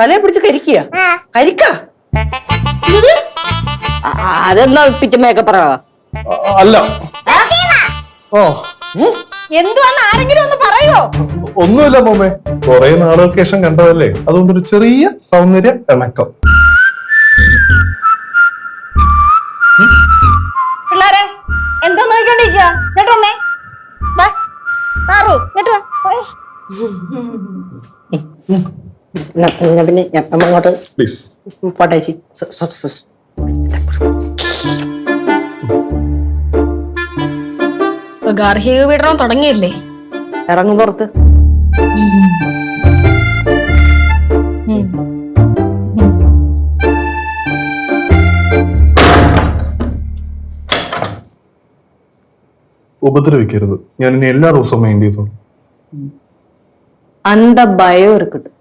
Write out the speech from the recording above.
തലയെ പിടിച്ച് കരിക്കുക കരിക്ക? അതെന്താ പിച്ചമ്മയൊക്കെ ഓ. പറയോ? ഒന്നുമില്ല മോമേ. കൊറേ നാളൊക്കേഷൻ കണ്ടതല്ലേ? അതുകൊണ്ടൊരു ചെറിയ സൗന്ദര്യ ഇണക്കം. ന- ഞാൻ പിന്നെ ഞാൻ അങ്ങോട്ട് പ്ലീസ് പോട്ടെ ചേച്ചി. ഗാർഹിക പീഡനം തുടങ്ങിയല്ലേ? ഇറങ്ങും പുറത്ത് ഉപദ്രവിക്കരുത്. ഞാൻ ഇനി എല്ലാ ദിവസവും മൈൻഡ് ചെയ്തോളൂ. அந்த பயம் இருக்கட்டும்.